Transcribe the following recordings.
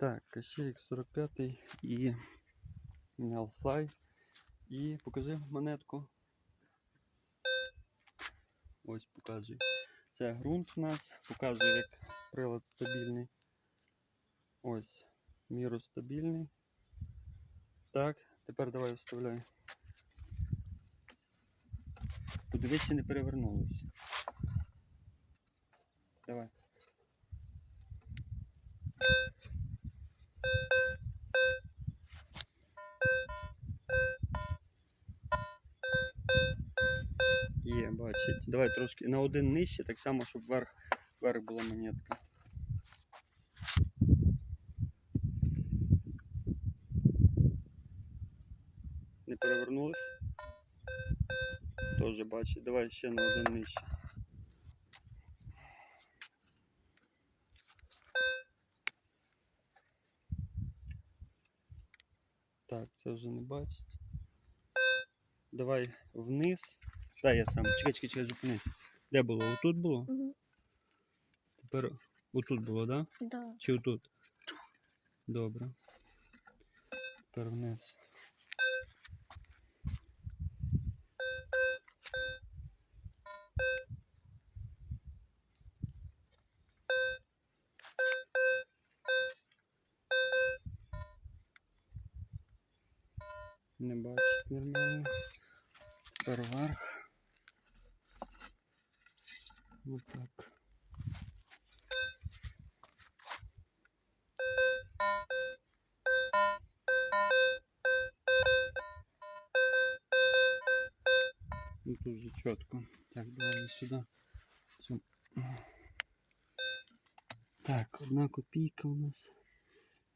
Так, Кащеїк 45 і Alfly. І покажи монетку. Ось показує. Це ґрунт у нас, показує, як прилад стабільний. Ось, міру стабільний. Так, тепер давай вставляй. Подивись, не перевернулося. Давай. Є, бачить. Давай трошки на один нижче, так само, щоб вверх, вверх була монетка. Не перевернулась? Тоже бачить. Давай ще на один нижче. Так, це вже не бачить. Давай вниз. Дай я сам. Чекай, чекай, чекай, зупинись. Де було? Отут було? Угу. Тепер отут було, так? Да? Да. Чи отут? Добре. Тепер вниз. Не бачить нормально. Тепер вверх. Отак. Ну тут же чітко. Так, давай сюди. Цю. Так, одна копійка у нас.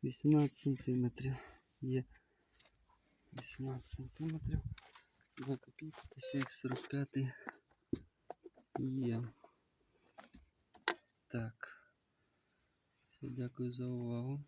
18 сантиметрів. Є 18 сантиметрів. Одна копійка, та ще їх 45 є. Так. Все, дякую за увагу.